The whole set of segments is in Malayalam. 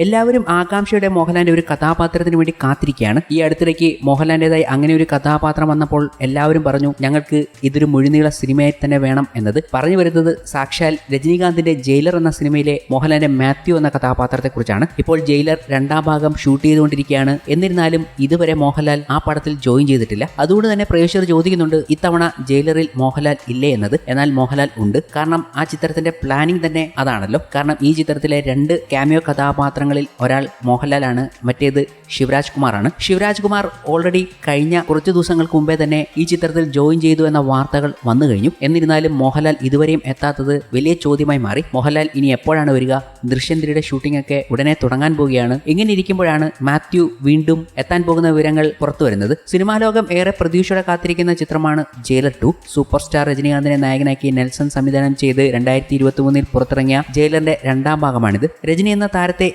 എല്ലാവരും ആകാംക്ഷയുടെ മോഹൻലാലിന്റെ ഒരു കഥാപാത്രത്തിന് വേണ്ടി കാത്തിരിക്കുകയാണ്. ഈ അടുത്തിടയ്ക്ക് മോഹൻലാലിന്റെതായി അങ്ങനെ ഒരു കഥാപാത്രം വന്നപ്പോൾ എല്ലാവരും പറഞ്ഞു ഞങ്ങൾക്ക് ഇതൊരു മുഴുനീള സിനിമയായി തന്നെ വേണം എന്നത്. പറഞ്ഞു വരുന്നത് സാക്ഷാൽ രജനീകാന്തിന്റെ ജയിലർ എന്ന സിനിമയിലെ മോഹൻലാലിന്റെ മാത്യു എന്ന കഥാപാത്രത്തെക്കുറിച്ചാണ്. ഇപ്പോൾ ജയിലർ രണ്ടാം ഭാഗം ഷൂട്ട് ചെയ്തുകൊണ്ടിരിക്കുകയാണ്. എന്നിരുന്നാലും ഇതുവരെ മോഹൻലാൽ ആ പടത്തിൽ ജോയിൻ ചെയ്തിട്ടില്ല. അതുകൊണ്ട് തന്നെ പ്രേക്ഷകർ ചോദിക്കുന്നുണ്ട് ഇത്തവണ ജയിലറിൽ മോഹൻലാൽ ഇല്ലേ എന്നത്. എന്നാൽ മോഹൻലാൽ ഉണ്ട്. കാരണം ആ ചിത്രത്തിന്റെ പ്ലാനിംഗ് തന്നെ അതാണല്ലോ. കാരണം ഈ ചിത്രത്തിലെ രണ്ട് ക്യാമിയോ കഥാപാത്രങ്ങളിൽ ഒരാൾ മോഹൻലാലാണ് മറ്റേത് ശിവരാജ് കുമാറാണ്. ശിവരാജ് കുമാർ ഓൾറെഡി കഴിഞ്ഞ കുറച്ച് ദിവസങ്ങൾക്ക് മുമ്പേ തന്നെ ഈ ചിത്രത്തിൽ ജോയിൻ ചെയ്തു എന്ന വാർത്തകൾ വന്നു കഴിഞ്ഞു. എന്നിരുന്നാലും മോഹൻലാൽ ഇതുവരെയും എത്താത്തത് വലിയ ചോദ്യമായി മാറി. മോഹൻലാൽ ഇനി എപ്പോഴാണ് വരിക? ദൃശ്യം ത്രീയുടെ ഷൂട്ടിംഗ് ഒക്കെ ഉടനെ തുടങ്ങാൻ പോവുകയാണ്. ഇങ്ങനെ ഇരിക്കുമ്പോഴാണ് മാത്യു വീണ്ടും എത്താൻ പോകുന്ന വിവരങ്ങൾ പുറത്തു വരുന്നത്? സിനിമാ ലോകം ഏറെ പ്രതീക്ഷയോടെ കാത്തിരിക്കുന്ന ചിത്രമാണ് ജയിലർ ടു സൂപ്പർ സ്റ്റാർ രജനീകാന്തിനെ നായകനാക്കി നെൽസൺ സംവിധാനം ചെയ്ത് രണ്ടായിരത്തി ഇരുപത്തി മൂന്നിൽ പുറത്തിറങ്ങിയ ജയിലറിന്റെ രണ്ടാം ഭാഗമാണിത്. രജനി എന്ന താരത്തെ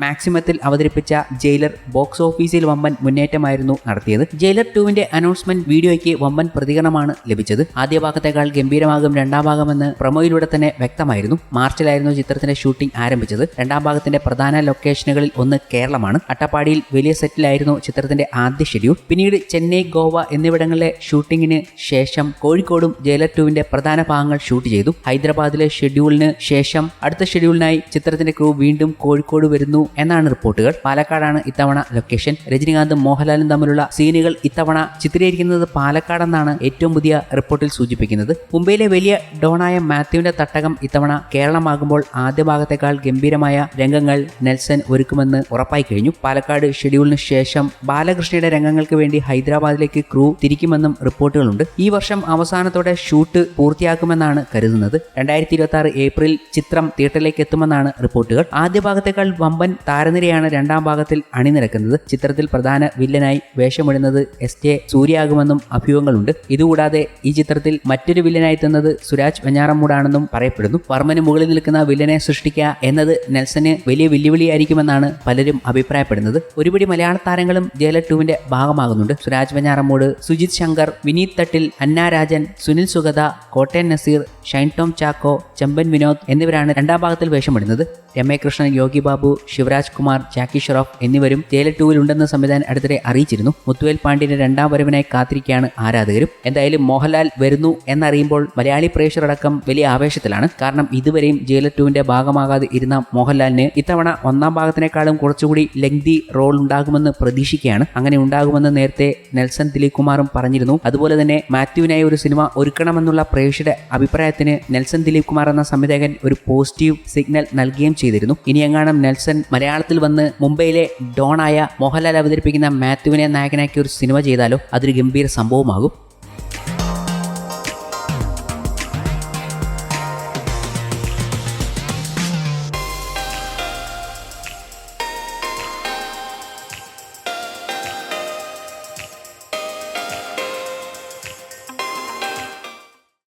മാക്സിമത്തിൽ അവതരിപ്പിച്ച ജയിലർ ബോക്സ് ഓഫീസിൽ വമ്പൻ മുന്നേറ്റമായിരുന്നു നടത്തിയത്. ജയിലർ ടുവിന്റെ അനൗൺസ്മെന്റ് വീഡിയോയ്ക്ക് വമ്പൻ പ്രതികരണമാണ് ലഭിച്ചത്. ആദ്യ ഭാഗത്തേക്കാൾ ഗംഭീരമാകും രണ്ടാം ഭാഗമെന്ന് പ്രൊമോയിലൂടെ തന്നെ വ്യക്തമായിരുന്നു. മാർച്ചിലായിരുന്നു ചിത്രത്തിന്റെ ഷൂട്ടിംഗ് ആരംഭിച്ചത്. രണ്ടാം ഭാഗത്തിന്റെ പ്രധാന ലൊക്കേഷനുകളിൽ ഒന്ന് കേരളമാണ്. അട്ടപ്പാടിയിൽ വലിയ സെറ്റിലായിരുന്നു ചിത്രത്തിന്റെ ആദ്യ ഷെഡ്യൂൾ. പിന്നീട് ചെന്നൈ ഗോവ എന്നിവിടങ്ങളിലെ ഷൂട്ടിങ്ങിന് ശേഷം കോഴിക്കോടും ജയിലർ ടുവിന്റെ പ്രധാന ഭാഗങ്ങൾ ഷൂട്ട് ചെയ്തു. ഹൈദരാബാദിലെ ഷെഡ്യൂളിന് ശേഷം അടുത്ത ഷെഡ്യൂളിനായി ചിത്രത്തിന്റെ ക്രൂ വീണ്ടും കോഴിക്കോട് വരുന്നു എന്നാണ് റിപ്പോർട്ടുകൾ. പാലക്കാടാണ് ഇത്തവണ ലൊക്കേഷൻ രജനീകാന്തും മോഹൻലാലും തമ്മിലുള്ള സീനുകൾ ഇത്തവണ ചിത്രീകരിക്കുന്നത് പാലക്കാടെന്നാണ് ഏറ്റവും പുതിയ റിപ്പോർട്ടിൽ സൂചിപ്പിക്കുന്നത്. മുംബൈയിലെ വലിയ ഡോണായ മാത്യുവിന്റെ തട്ടകം ഇത്തവണ കേരളമാകുമ്പോൾ ആദ്യ ഭാഗത്തേക്കാൾ ഗംഭീരമായ രംഗങ്ങൾ നെൽസൺ ഒരുക്കുമെന്ന് ഉറപ്പായി കഴിഞ്ഞു. പാലക്കാട് ഷെഡ്യൂളിന് ശേഷം ബാലകൃഷ്ണയുടെ രംഗങ്ങൾക്ക് വേണ്ടി ഹൈദരാബാദിലേക്ക് ക്രൂ തിരിക്കുമെന്നും റിപ്പോർട്ടുകളുണ്ട്. ഈ വർഷം അവസാനത്തോടെ ഷൂട്ട് പൂർത്തിയാക്കുമെന്നാണ് കരുതുന്നത്. രണ്ടായിരത്തി ഇരുപത്തി ആറ് ഏപ്രിൽ ചിത്രം തിയേറ്ററിലേക്ക് എത്തുമെന്നാണ് റിപ്പോർട്ടുകൾ. ആദ്യ ഭാഗത്തേക്കാൾ വമ്പൻ താരനിരയാണ് രണ്ടാം ഭാഗത്തിൽ അണിനിരക്കുന്നത്. ചിത്രത്തിൽ പ്രധാന വില്ലനായി വേഷമിടുന്നത് എസ് ജെ സൂര്യയാകുമെന്നും അഭ്യൂഹങ്ങളുണ്ട്. ഇതുകൂടാതെ ഈ ചിത്രത്തിൽ മറ്റൊരു വില്ലനായി എത്തുന്നത് സുരാജ് വെഞ്ഞാറമ്മൂടാണെന്നും പറയപ്പെടുന്നു. വർമ്മന് മുകളിൽ നിൽക്കുന്ന വില്ലനെ സൃഷ്ടിക്കുക എന്നത് നെൽസന് വലിയ വെല്ലുവിളിയായിരിക്കുമെന്നാണ് പലരും അഭിപ്രായപ്പെടുന്നത്. ഒരുപിടി മലയാള താരങ്ങളും ജയല ടുവിന്റെ ഭാഗമാകുന്നുണ്ട്. സുരാജ് വെഞ്ഞാറമ്മൂട് സുജിത് ശങ്കർ വിനീത് തട്ടിൽ അന്ന രാജൻ സുനിൽ സുഗത കോട്ടയൻ നസീർ ഷൈൻ ടോം ചാക്കോ ചെമ്പൻ വിനോദ് എന്നിവരാണ് രണ്ടാം ഭാഗത്തിൽ വേഷമിടുന്നത്. രമേകൃഷ്ണൻ യോഗി ബാബു ശിവരാജ് കുമാർ ജാക്കി ഷറോഫ് എന്നിവരും ടൂവിൽ ഉണ്ടെന്ന് സംവിധാനം അടുത്തിടെ അറിയിച്ചിരുന്നു. മുത്തുവേൽ പാണ്ഡ്യന്റെ രണ്ടാം വരവിനായി കാത്തിരിക്കുകയാണ് ആരാധകരും. എന്തായാലും മോഹൻലാൽ വരുന്നു എന്നറിയുമ്പോൾ മലയാളി പ്രേക്ഷകരടക്കം വലിയ ആവേശത്തിലാണ്. കാരണം ഇതുവരെയും ജയിലർ ടൂവിന്റെ ഭാഗമാകാതെ ഇരുന്ന മോഹൻലാലിന് ഇത്തവണ ഒന്നാം ഭാഗത്തിനേക്കാളും കുറച്ചുകൂടി ലെങ്തി റോൾ ഉണ്ടാകുമെന്ന് പ്രതീക്ഷിക്കുകയാണ്. അങ്ങനെ ഉണ്ടാകുമെന്ന് നേരത്തെ നെൽസൺ ദിലീപ് കുമാറും പറഞ്ഞിരുന്നു. അതുപോലെ തന്നെ മാത്യുവിനായി ഒരു സിനിമ ഒരുക്കണമെന്നുള്ള പ്രേക്ഷകരുടെ അഭിപ്രായത്തിന് നെൽസൺ ദിലീപ് കുമാർ എന്ന സംവിധായകൻ ഒരു പോസിറ്റീവ് സിഗ്നൽ നൽകുകയും ചെയ്തിരുന്നു. ഇനി എങ്ങാനും നെൽസൺ മലയാളത്തിൽ വന്ന് മുംബൈയിലെ ഡോണായ മോഹൻലാൽ അവതരിപ്പിക്കുന്ന മാത്യുവിനെ നായകനാക്കി ഒരു സിനിമ ചെയ്താലോ അതൊരു ഗംഭീര സംഭവമാകും.